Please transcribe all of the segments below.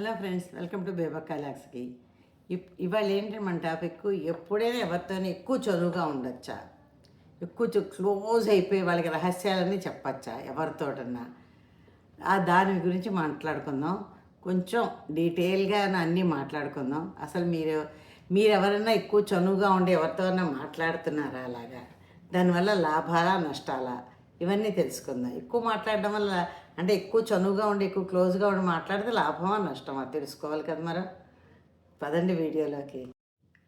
Hello friends welcome to బేబా కలాక్స్కి ఇప్- ఇవాళ ఏంటి మన టాపిక్? ఎప్పుడైనా ఎవరితోనే ఎక్కువ చదువుగా ఉండొచ్చా? ఎక్కువ క్లోజ్ అయిపోయి వాళ్ళకి రహస్యాలన్నీ చెప్పచ్చా? ఎవరితోటన్నా? ఆ దాని గురించి మాట్లాడుకుందాం. కొంచెం డీటెయిల్గా అన్నీ మాట్లాడుకుందాం. అసలు మీరు మీరు ఎవరైనా ఎక్కువ చనువుగా ఉండి ఎవరితోనైనా మాట్లాడుతున్నారా అలాగా? దానివల్ల లాభాలా నష్టాలా? ఇవన్నీ తెలుసుకుందాం. ఎక్కువ మాట్లాడడం వల్ల అంటే ఎక్కువ చనువుగా ఉండి ఎక్కువ క్లోజ్గా ఉండి మాట్లాడితే లాభమా నష్టమా? తెలుసుకోవాలి కదా మరి. పదండి వీడియోలోకి.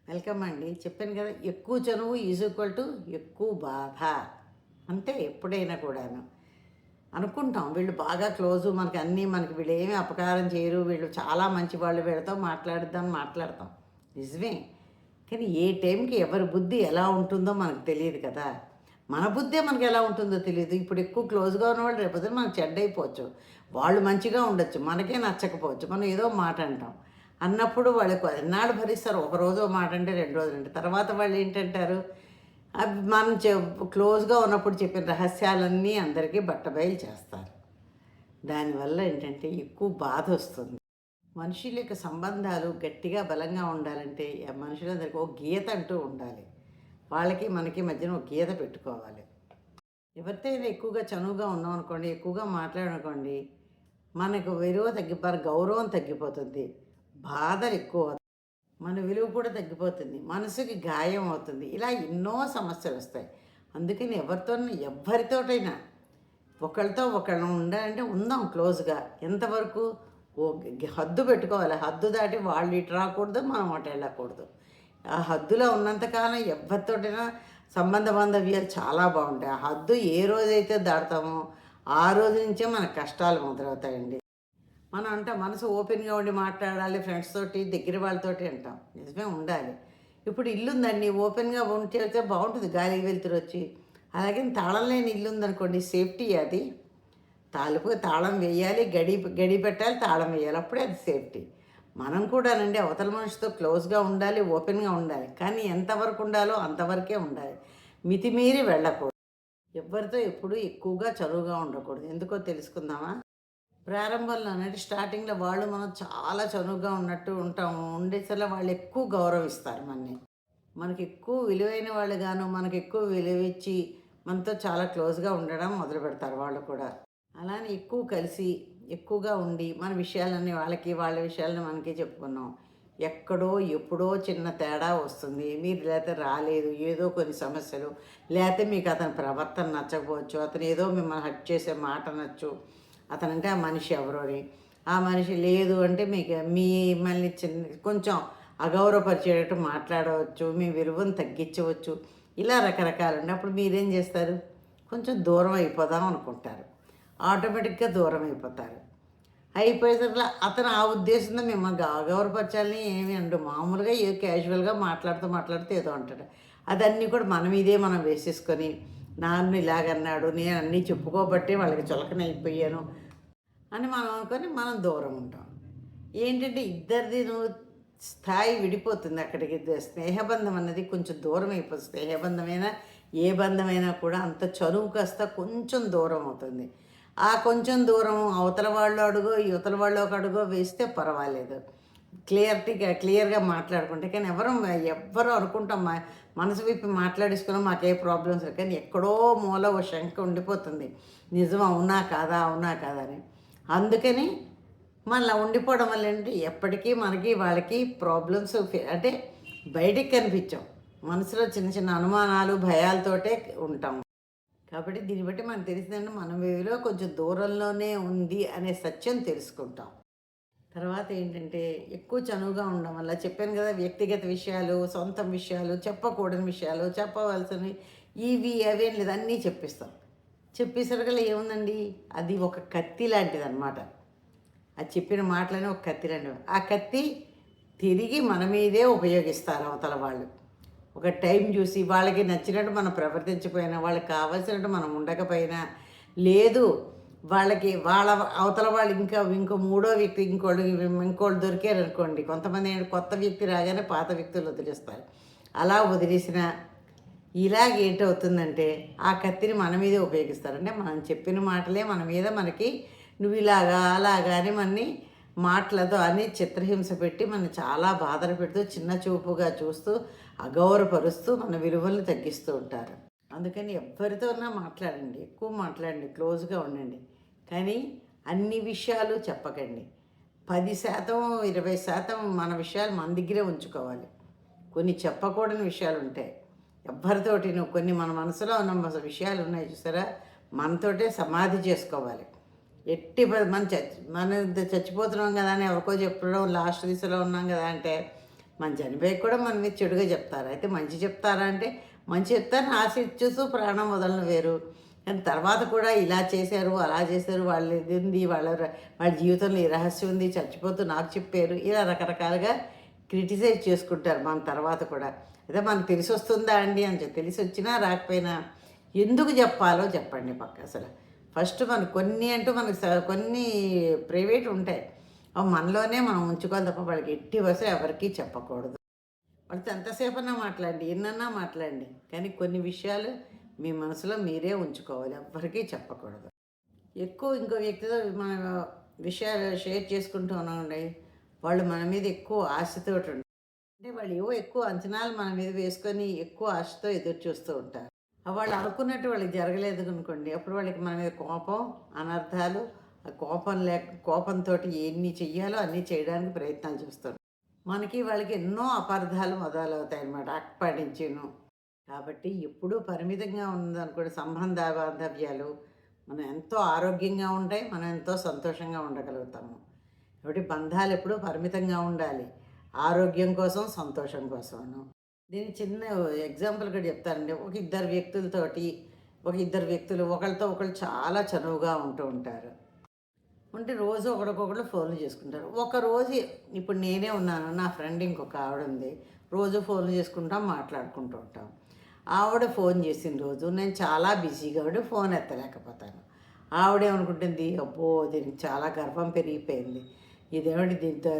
వెల్కమ్ అండి. చెప్పాను కదా ఎక్కువ చనువు ఈజ్ ఈక్వల్ టు ఎక్కువ బాధ. అంతే ఎప్పుడైనా కూడాను. అనుకుంటాం వీళ్ళు బాగా క్లోజు మనకి అన్నీ మనకి వీళ్ళు ఏమీ అపకారం చేయరు వీళ్ళు చాలా మంచి వాళ్ళు వీళ్ళతో మాట్లాడుద్దాం మాట్లాడతాం. నిజమే. కానీ ఏ టైంకి ఎవరి బుద్ధి ఎలా ఉంటుందో మనకు తెలియదు కదా. మన బుద్ధే మనకి ఎలా ఉంటుందో తెలియదు. ఇప్పుడు ఎక్కువ క్లోజ్గా ఉన్నవాళ్ళు రేపొద్దు మనకు చెడ్డ అయిపోవచ్చు. వాళ్ళు మంచిగా ఉండొచ్చు. మనకే నచ్చకపోవచ్చు. మనం ఏదో మాట అంటాం. అన్నప్పుడు వాళ్ళకు ఎన్నాళ్ళు భరిస్తారు? ఒక రోజు మాట అంటే రెండు రోజులు అంటే. తర్వాత వాళ్ళు ఏంటంటారు? అవి మనం చె క్లోజ్గా ఉన్నప్పుడు చెప్పిన రహస్యాలన్నీ అందరికీ బట్టబయలు చేస్తారు. దానివల్ల ఏంటంటే ఎక్కువ బాధ వస్తుంది. మనుషుల యొక్క సంబంధాలు గట్టిగా బలంగా ఉండాలంటే మనుషులందరికీ ఒక గీత అంటూ ఉండాలి. వాళ్ళకి మనకి మధ్యన ఒక గీత పెట్టుకోవాలి. ఎవరితో ఎక్కువగా చనువుగా ఉన్నాం అనుకోండి ఎక్కువగా మాట్లాడనుకోండి మనకు విలువ తగ్గిపోయి గౌరవం తగ్గిపోతుంది బాధలు ఎక్కువ మన విలువ కూడా తగ్గిపోతుంది మనసుకి గాయం అవుతుంది. ఇలా ఎన్నో సమస్యలు వస్తాయి. అందుకని ఎవరితో ఎవరితోటైనా ఒకళ్ళతో ఒకళ్ళు ఉండాలంటే ఉందాం క్లోజ్గా. ఎంతవరకు ఓ హద్దు పెట్టుకోవాలి. హద్దు దాటి వాళ్ళు ఇటు రాకూడదు మనం అటు వెళ్ళకూడదు. ఆ హద్దులో ఉన్నంతకాలం ఎవరితోటైనా సంబంధ బాంధవ్యాలు చాలా బాగుంటాయి. ఆ హద్దు ఏ రోజైతే దాటుతామో ఆ రోజు నుంచే మన కష్టాలు మొదలవుతాయండి. మనం అంటే మనసు ఓపెన్గా ఉండి మాట్లాడాలి ఫ్రెండ్స్ తోటి దగ్గర వాళ్ళతోటి అంటాం. నిజమే ఉండాలి. ఇప్పుడు ఇల్లుందండి ఓపెన్గా ఉంటే బాగుంటుంది. గాలికి వెళ్తురు వచ్చి. అలాగే తాళం లేని ఇల్లు ఉందనుకోండి సేఫ్టీ అది. తాలుపు తాళం వేయాలి గడి గడి పెట్టాలి తాళం వేయాలి. అప్పుడే అది సేఫ్టీ. మనం కూడానండి అవతల మనిషితో క్లోజ్గా ఉండాలి ఓపెన్గా ఉండాలి. కానీ ఎంతవరకు ఉండాలో అంతవరకే ఉండాలి. మితిమీరి వెళ్ళకూడదు. ఎవరితో ఎప్పుడు ఎక్కువగా చదువుగా ఉండకూడదు. ఎందుకో తెలుసుకుందామా? ప్రారంభంలో అంటే స్టార్టింగ్లో వాళ్ళు మనం చాలా చనువుగా ఉన్నట్టు ఉంటాము. ఉండేసరిలో వాళ్ళు ఎక్కువ గౌరవిస్తారు మనని. మనకి ఎక్కువ విలువైన వాళ్ళు గాను మనకి ఎక్కువ విలువ ఇచ్చి మనతో చాలా క్లోజ్గా ఉండడం మొదలు పెడతారు వాళ్ళు కూడా. అలానే ఎక్కువ కలిసి ఎక్కువగా ఉండి మన విషయాలన్నీ వాళ్ళకి వాళ్ళ విషయాలని మనకి చెప్పుకున్నాం. ఎక్కడో ఎప్పుడో చిన్న తేడా వస్తుంది. మీరు లేకపోతే రాలేదు ఏదో కొన్ని సమస్యలు. లేకపోతే మీకు అతని ప్రవర్తన నచ్చకపోవచ్చు అతను ఏదో మిమ్మల్ని హట్ చేసే మాట నచ్చు అతనంటే ఆ మనిషి ఎవరో అని. ఆ మనిషి లేదు అంటే మీకు మిమ్మల్ని చిన్న కొంచెం అగౌరవపరిచేటట్టు మాట్లాడవచ్చు మీ విలువను తగ్గించవచ్చు. ఇలా రకరకాలు ఉండి అప్పుడు మీరేం చేస్తారు? కొంచెం దూరం అయిపోదాం అనుకుంటారు. ఆటోమేటిక్గా దూరం అయిపోతారు అయిపోయేసరికి అతను ఆ ఉద్దేశంతో మిమ్మల్ని అగౌరవపరచాలని ఏమి అండు మామూలుగా ఏ క్యాజువల్గా మాట్లాడుతూ మాట్లాడుతూ ఏదో అంటాడు. అదన్నీ కూడా మన మీదే మనం వేసేసుకొని నాన్న ఇలాగన్నాడు నేను అన్నీ చెప్పుకోబట్టి వాళ్ళకి చులకన అయిపోయాను అని మనం అనుకొని మనం దూరం ఉంటాం. ఏంటంటే ఇద్దరిది నువ్వు స్థాయి విడిపోతుంది అక్కడికి. స్నేహబంధం అన్నది కొంచెం దూరం అయిపోతుంది స్నేహబంధమైనా ఏ బంధమైనా కూడా అంత చనువు కాస్త కొంచెం దూరం అవుతుంది. ఆ కొంచెం దూరం అవతల వాళ్ళు అడుగో యువతల వాళ్ళు ఒక అడుగో వేస్తే పర్వాలేదు. క్లియర్టీగా క్లియర్గా మాట్లాడుకుంటే కానీ ఎవరు ఎవ్వరు అనుకుంటాం. మా మనసు విప్పి మాట్లాడేసుకున్నాం మాకే ప్రాబ్లమ్స్ కానీ ఎక్కడో మూల ఓ శంక ఉండిపోతుంది. నిజం అవునా కాదా అవునా కాదా అని అందుకని మళ్ళీ ఉండిపోవడం వల్ల ఏంటి? ఎప్పటికీ మనకి వాళ్ళకి ప్రాబ్లమ్స్ అంటే బయటికి కనిపించాం మనసులో చిన్న చిన్న అనుమానాలు భయాలతోటే ఉంటాం. కాబట్టి దీన్ని బట్టి మనం తెలిసిందంటే మన వేలో కొంచెం దూరంలోనే ఉంది అనే సత్యం తెలుసుకుంటాం. తర్వాత ఏంటంటే ఎక్కువ చనువుగా ఉండడం వల్ల చెప్పాను కదా వ్యక్తిగత విషయాలు సొంతం విషయాలు చెప్పకూడని విషయాలు చెప్పవలసినవి ఇవి అవేం లేదు అన్నీ చెప్పిస్తాం. చెప్పేసరికల్లా ఏముందండి? అది ఒక కత్తి లాంటిది అనమాట అది చెప్పిన మాటలనే ఒక కత్తి లాంటివి. ఆ కత్తి తిరిగి మన మీదే ఉపయోగిస్తారు అవతల వాళ్ళు. ఒక టైం చూసి వాళ్ళకి నచ్చినట్టు మనం ప్రవర్తించకపోయినా వాళ్ళకి కావాల్సినట్టు మనం ఉండకపోయినా లేదు వాళ్ళకి వాళ్ళ అవతల వాళ్ళు ఇంకా ఇంకో మూడో వ్యక్తి ఇంకోళ్ళు ఇంకోళ్ళు దొరికారు అనుకోండి కొంతమంది కొత్త వ్యక్తి రాగానే పాత వ్యక్తులు వదిలేస్తారు. అలా వదిలేసిన ఇలాగ ఏంటవుతుందంటే ఆ కత్తిని మన మీదే ఉపయోగిస్తారు. అంటే మనం చెప్పిన మాటలే మన మీద మనకి నువ్వు ఇలాగా అలాగా అని మనని మాటలతో అని చిత్రహింస పెట్టి మనం చాలా బాధలు పెడుతూ చిన్న చూపుగా చూస్తూ అగౌరవపరుస్తూ మన విలువలను తగ్గిస్తూ ఉంటారు. అందుకని ఎవరితోనా మాట్లాడండి ఎక్కువ మాట్లాడండి క్లోజ్గా ఉండండి. కానీ అన్ని విషయాలు చెప్పకండి. పది శాతం ఇరవై శాతం మన విషయాలు మన దగ్గరే ఉంచుకోవాలి. కొన్ని చెప్పకూడని విషయాలు ఉంటాయి. ఎవ్వరితోటి నువ్వు కొన్ని మన మనసులో ఉన్న విషయాలు ఉన్నాయి చూసారా? మనతోటే సమాధి చేసుకోవాలి. ఎట్టి మన చచ్చి మన చచ్చిపోతున్నాం కదా అని ఎవరికో చెప్పడం లాస్ట్ దిశలో ఉన్నాం కదా అంటే మన చనిపోయి కూడా మన మీద చెడుగా చెప్తారు. అయితే మంచి చెప్తారా అంటే మంచి చెప్తారు ఆశించుతూ ప్రాణం వదలను వేరు. కానీ తర్వాత కూడా ఇలా చేశారు అలా చేశారు వాళ్ళు ఇది ఉంది వాళ్ళ వాళ్ళ జీవితంలో ఈ రహస్యం ఉంది చచ్చిపోతూ నాకు చెప్పారు. ఇలా రకరకాలుగా క్రిటిసైజ్ చేసుకుంటారు మన తర్వాత కూడా. అదే మనకు తెలిసి వస్తుందా అండి అని చెప్పి తెలిసి వచ్చినా రాకపోయినా ఎందుకు చెప్పాలో చెప్పండి పక్క అసలు. ఫస్ట్ మనకు కొన్ని అంటూ మనకు స- కొన్ని ప్రైవేట్ ఉంటాయి. మనలోనే మనం ఉంచుకోవాలి తప్ప వాళ్ళకి ఎట్టి వసే ఎవరికీ చెప్పకూడదు. వాళ్ళతో ఎంతసేపన్నా మాట్లాడండి ఎన్నన్నా మాట్లాడండి. కానీ కొన్ని విషయాలు మీ మనసులో మీరే ఉంచుకోవాలి ఎవ్వరికీ చెప్పకూడదు. ఎక్కువ ఇంకో వ్యక్తితో మన విషయాలు షేర్ చేసుకుంటూ ఉన్నామండి వాళ్ళు మన మీద ఎక్కువ ఆశతో ఉంటారు అంటే వాళ్ళు ఏవో ఎక్కువ అంచనాలు మన మీద వేసుకొని ఎక్కువ ఆశతో ఎదురు చూస్తూ ఉంటారు. వాళ్ళు అనుకున్నట్టు వాళ్ళకి జరగలేదు అనుకోండి అప్పుడు వాళ్ళకి మన మీద కోపం అనర్థాలు ఆ కోపం లేక కోపంతో ఎన్ని చెయ్యాలో అన్నీ చేయడానికి ప్రయత్నాలు చేస్తారు. మనకి వాళ్ళకి ఎన్నో అపార్థాలు మొదలవుతాయి అన్నమాట నుంచిను. కాబట్టి ఎప్పుడూ పరిమితంగా ఉందనుకోండి సంబంధ బాంధవ్యాలు మనం ఎంతో ఆరోగ్యంగా ఉంటాయి మనం ఎంతో సంతోషంగా ఉండగలుగుతాము. కాబట్టి బంధాలు ఎప్పుడూ పరిమితంగా ఉండాలి. ఆరోగ్యం కోసం సంతోషం కోసము దీని చిన్న ఎగ్జాంపుల్ కూడా చెప్తానండి. ఒక ఇద్దరు వ్యక్తులతోటి ఒక ఇద్దరు వ్యక్తులు ఒకరితో ఒకళ్ళు చాలా చనువుగా ఉంటూ ఉంటారు. ఉంటే రోజు ఒకరికొకరు ఫోన్లు చేసుకుంటారు. ఒక రోజు ఇప్పుడు నేనే ఉన్నాను నా ఫ్రెండ్ ఇంకొక ఆవిడ ఉంది రోజు ఫోన్లు చేసుకుంటాం మాట్లాడుకుంటూ ఉంటాం. ఆవిడ ఫోన్ చేసిన రోజు నేను చాలా బిజీగా ఉండి ఫోన్ ఎత్తలేకపోతాను. ఆవిడ ఏమనుకుంటుంది అబ్బో దీనికి చాలా గర్వం పెరిగిపోయింది. ఇదేమిటి దీంతో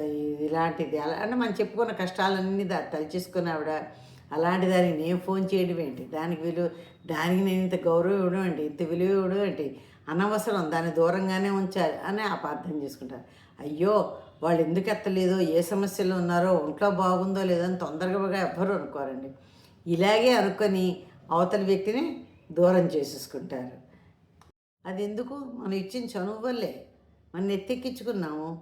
ఇలాంటిది? అలా అంటే మనం చెప్పుకున్న కష్టాలన్నీ దా తలచేసుకుని ఆవిడ అలాంటి దానికి నేను ఫోన్ చేయడం ఏంటి? దానికి విలువ దానికి నేను ఇంత గౌరవం ఇవ్వడం ఏంటి? ఇంత విలువ ఇవ్వడం ఏంటి? అనవసరం దాన్ని దూరంగానే ఉంచాలి అని అపార్థం చేసుకుంటారు. అయ్యో వాళ్ళు ఎందుకు ఎత్తలేదో? ఏ సమస్యలు ఉన్నారో? ఒంట్లో బాగుందో లేదో అని తొందరగా ఎవ్వరూ అనుకోరండి. ఇలాగే అనుకొని అవతలి వ్యక్తిని దూరం చేసేసుకుంటారు. అది ఎందుకు? మనం ఇచ్చిన చనువు వల్లే. మనం ఎత్తెక్కించుకున్నాము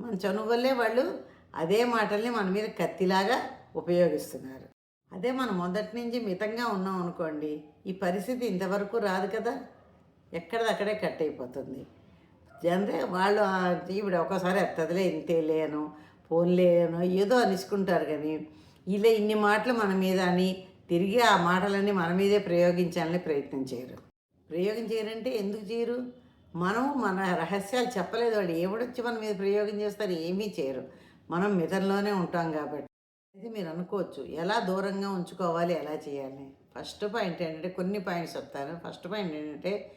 మన చనువు వల్లే వాళ్ళు అదే మాటల్ని మన మీద కత్తిలాగా ఉపయోగిస్తున్నారు. అదే మనం మొదటి నుంచి మితంగా ఉన్నాం అనుకోండి ఈ పరిస్థితి ఇంతవరకు రాదు కదా. ఎక్కడిదక్కడే కట్ అయిపోతుంది అంటే వాళ్ళు ఈవిడ ఒకసారి ఎత్తదిలే ఇంతే లేను ఫోన్ ఏదో అనిసుకుంటారు కానీ ఇలా ఇన్ని మాటలు మన మీద అని తిరిగి ఆ మాటలన్నీ మన మీదే ప్రయోగించాలని ప్రయత్నం చేయరు. ప్రయోగం చేయరంటే ఎందుకు చేయరు? మనం మన రహస్యాలు చెప్పలేదు వాళ్ళు ఏమిడొచ్చి మన మీద ప్రయోగం చేస్తారు? ఏమీ చేయరు. మనం మితంలోనే ఉంటాం కాబట్టి. ఇది మీరు అనుకోవచ్చు ఎలా దూరంగా ఉంచుకోవాలి ఎలా చేయాలి? ఫస్ట్ పాయింట్ ఏంటంటే కొన్ని పాయింట్స్ చెప్తాను. ఫస్ట్ పాయింట్ ఏంటంటే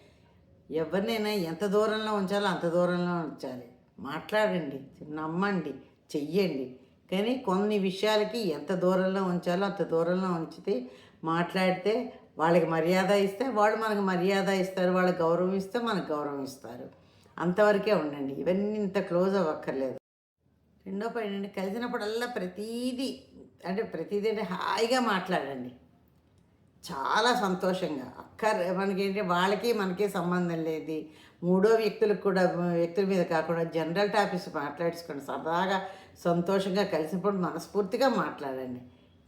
ఎవరినైనా ఎంత దూరంలో ఉంచాలో అంత దూరంలో ఉంచాలి. మాట్లాడండి నమ్మండి చెయ్యండి. కానీ కొన్ని విషయాలకి ఎంత దూరంలో ఉంచాలో అంత దూరంలో ఉంచితే మాట్లాడితే వాళ్ళకి మర్యాద ఇస్తే వాళ్ళు మనకు మర్యాద ఇస్తారు వాళ్ళకి గౌరవం ఇస్తే మనకు గౌరవం ఇస్తారు. అంతవరకే ఉండండి ఇవన్నీ ఇంత క్లోజ్ అవ్వక్కర్లేదు. రెండో పాయింట్ అండి కలిసినప్పుడల్లా ప్రతీది అంటే ప్రతీది అంటే హాయిగా మాట్లాడండి. చాలా సంతోషంగా. అక్కర్ మనకేంటి వాళ్ళకి మనకి సంబంధం లేదు. మూడో వ్యక్తులకు కూడా వ్యక్తుల మీద కాకుండా జనరల్ టాపిక్స్ మాట్లాడుకోండి సరదాగా సంతోషంగా కలిసినప్పుడు మనస్ఫూర్తిగా మాట్లాడండి.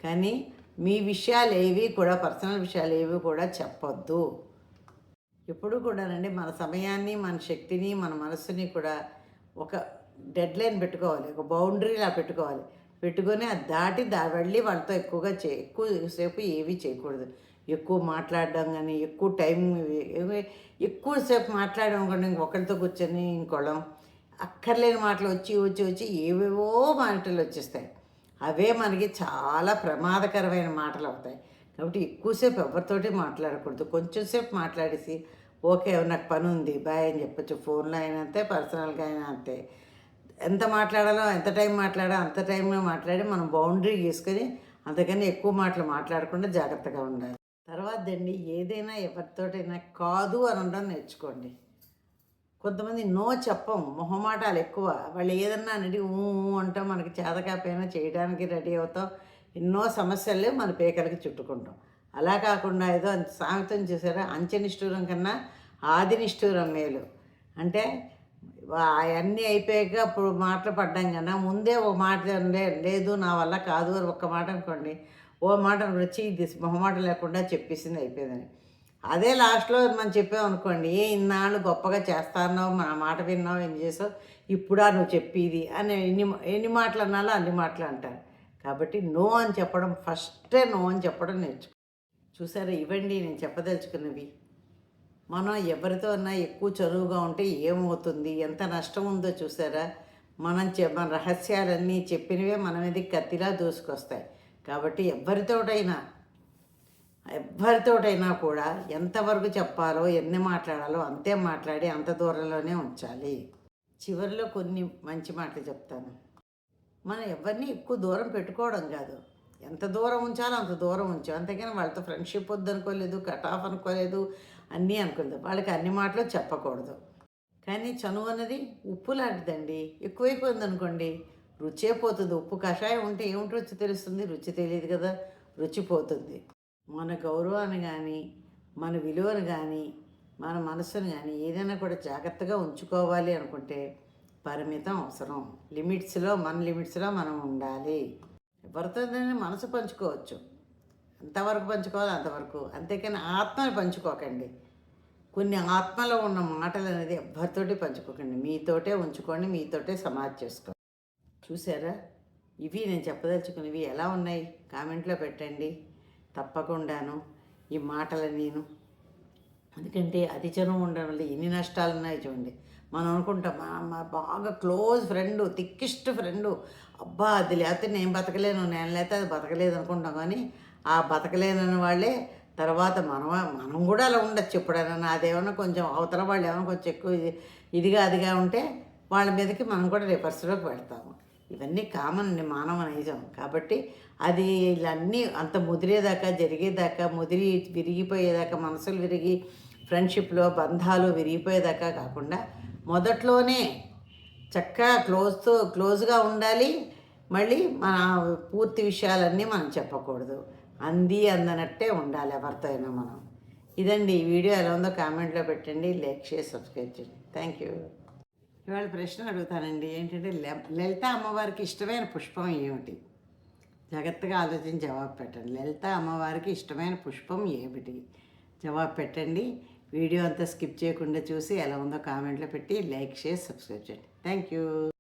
కానీ మీ విషయాలు ఏవి కూడా పర్సనల్ విషయాలు ఏవి కూడా చెప్పొద్దు. ఎప్పుడు కూడానండి మన సమయాన్ని మన శక్తిని మన మనస్సుని కూడా ఒక డెడ్ లైన్ పెట్టుకోవాలి. ఒక బౌండరీలా పెట్టుకోవాలి. పెట్టుకొని అది దాటి దా వెళ్ళి వాళ్ళతో ఎక్కువగా చే ఎక్కువసేపు ఏవి చేయకూడదు. ఎక్కువ మాట్లాడడం కానీ ఎక్కువ టైం ఎక్కువసేపు మాట్లాడడం కానీ ఒకరితో కూర్చొని ఇంకోళ్ళం. అక్కర్లేని మాటలు వచ్చి వచ్చి వచ్చి ఏవేవో మాటలు వచ్చేస్తాయి. అవే మనకి చాలా ప్రమాదకరమైన మాటలు అవుతాయి. కాబట్టి ఎక్కువసేపు ఎవరితోటి మాట్లాడకూడదు. కొంచెంసేపు మాట్లాడేసి ఓకే నాకు పని ఉంది బాయ్ అని చెప్పొచ్చు. ఫోన్లో అయినా అంతే పర్సనల్గా అయినా అంతే. ఎంత మాట్లాడాలో ఎంత టైం మాట్లాడాలో అంత టైంలో మాట్లాడి మనం బౌండరీ గీసుకొని అంతకని ఎక్కువ మాటలు మాట్లాడకుండా జాగ్రత్తగా ఉండాలి. తర్వాత అండి ఏదైనా ఎవరితోటైనా కాదు అని అనడం నేర్చుకోండి. కొంతమంది నో చెప్పం మొహమాటాలు ఎక్కువ. వాళ్ళు ఏదన్నా అనేది ఊ అంటాం మనకి చేతకాపోయినా చేయడానికి రెడీ అవుతాం. ఎన్నో సమస్యలే మన పేకలకి చుట్టుకుంటాం. అలా కాకుండా ఏదో సామెతం చూసారా? అంచెనిష్ఠూరం కన్నా ఆది నిష్ఠూరం మేలు. అంటే అవన్నీ అయిపోయాక ఇప్పుడు మాటలు పడ్డాం కన్నా ముందే ఓ మాట లేదు నా వల్ల కాదు అని ఒక్క మాట అనుకోండి. ఓ మాట వచ్చి ఇది మొహమాట లేకుండా చెప్పేసింది అయిపోయిందని. అదే లాస్ట్లో మనం చెప్పామనుకోండి ఏ ఇన్నాళ్ళు గొప్పగా చేస్తాన్నావు మన మాట విన్నావు ఏం చేసావు ఇప్పుడా నువ్వు చెప్పేది అని ఎన్ని ఎన్ని మాటలు అన్నాలో అన్ని మాటలు అంటారు. కాబట్టి నో అని చెప్పడం ఫస్టే నో అని చెప్పడం నేర్చుకో. చూసారా ఇవ్వండి నేను చెప్పదలుచుకున్నవి. మనం ఎవరితో అన్నా ఎక్కువ చదువుగా ఉంటే ఏమవుతుంది? ఎంత నష్టం ఉందో చూసారా? మనం చె మన రహస్యాలన్నీ చెప్పినవే మన మీద కత్తిలా దూసుకొస్తాయి. కాబట్టి ఎవరితోటైనా ఎవరితోటైనా కూడా ఎంతవరకు చెప్పాలో ఎన్ని మాట్లాడాలో అంతే మాట్లాడి అంత దూరంలోనే ఉంచాలి. చివరిలో కొన్ని మంచి మాటలు చెప్తాను. మనం ఎవరిని ఎక్కువ దూరం పెట్టుకోవడం కాదు. ఎంత దూరం ఉంచాలో అంత దూరం ఉంచాం. అంతేకాని వాళ్ళతో ఫ్రెండ్షిప్ వద్దనుకోలేదు కట్ ఆఫ్ అనుకోలేదు అన్నీ అనుకోలేదు వాళ్ళకి అన్ని మాటలు చెప్పకూడదు. కానీ చనువు అన్నది ఉప్పు లాంటిదండి. ఎక్కువైపోయింది అనుకోండి రుచే పోతుంది. ఉప్పు కషాయం ఉంటే ఏమిటి రుచి తెలుస్తుంది? రుచి తెలియదు కదా. రుచి పోతుంది. మన గౌరవాన్ని కానీ మన విలువను కానీ మన మనసును కానీ ఏదైనా కూడా జాగ్రత్తగా ఉంచుకోవాలి అనుకుంటే పరిమితం అవసరం. లిమిట్స్లో మన లిమిట్స్లో మనం ఉండాలి. ఎవరితోనైనా మనసు పంచుకోవచ్చు. ఎంతవరకు పంచుకోవాలి అంతవరకు. అంతేకాని ఆత్మని పంచుకోకండి. కొన్ని ఆత్మలో ఉన్న మాటలు అనేది ఎవరితోటి పంచుకోకండి. మీతోటే ఉంచుకోండి మీతోటే సమాధి చేసుకోండి. చూసారా? ఇవి నేను చెప్పదలుచుకున్నవి ఎలా ఉన్నాయి? కామెంట్లో పెట్టండి. తప్పకుండాను ఈ మాటలు నేను. ఎందుకంటే అతి చనువు ఉండడం వల్ల ఎన్ని నష్టాలు ఉన్నాయి చూడండి. మనం అనుకుంటాం మా బాగా క్లోజ్ ఫ్రెండ్ తిక్కిష్ట ఫ్రెండ్ అబ్బా అది లేకపోతే నేను బతకలేను నేను లేకపోతే అది బతకలేదు అనుకుంటాం. కానీ ఆ బతకలేనని వాళ్ళే తర్వాత మనం మనం కూడా అలా ఉండొచ్చు. ఎప్పుడైనా అదేమన్నా కొంచెం అవతల వాళ్ళు ఏమైనా కొంచెం ఎక్కువ ఇది ఇదిగా అదిగా ఉంటే వాళ్ళ మీదకి మనం కూడా రివర్స్లోకి పెడతాము ఇవన్నీ కామన్ అండి మానవ నైజం కాబట్టి అది ఇలాన్నీ అంత ముదిరేదాకా జరిగేదాకా ముదిరి విరిగిపోయేదాకా మనసులు విరిగి ఫ్రెండ్షిప్లో బంధాలు విరిగిపోయేదాకా కాకుండా మొదట్లోనే చక్కగా క్లోజ్తో క్లోజ్గా ఉండాలి. మళ్ళీ మన పూర్తి విషయాలన్నీ మనం చెప్పకూడదు. అంది అందనట్టే ఉండాలి ఎవరితో అయినా మనం. ఇదండి ఈ వీడియో ఎలా ఉందో కామెంట్లో పెట్టండి లైక్ చేసి సబ్స్క్రైబ్ చేయండి. Thank you. ఇవాళ ప్రశ్న అడుగుతానండి ఏంటంటే లె- లలిత అమ్మవారికి ఇష్టమైన పుష్పం ఏమిటి? జాగ్రత్తగా ఆలోచించి జవాబు పెట్టండి. లలిత అమ్మవారికి ఇష్టమైన పుష్పం ఏమిటి? జవాబు పెట్టండి. వీడియో అంతా స్కిప్ చేయకుండా చూసి ఎలా ఉందో కామెంట్లో పెట్టి లైక్ చేసి సబ్స్క్రైబ్ చేయండి. Thank you.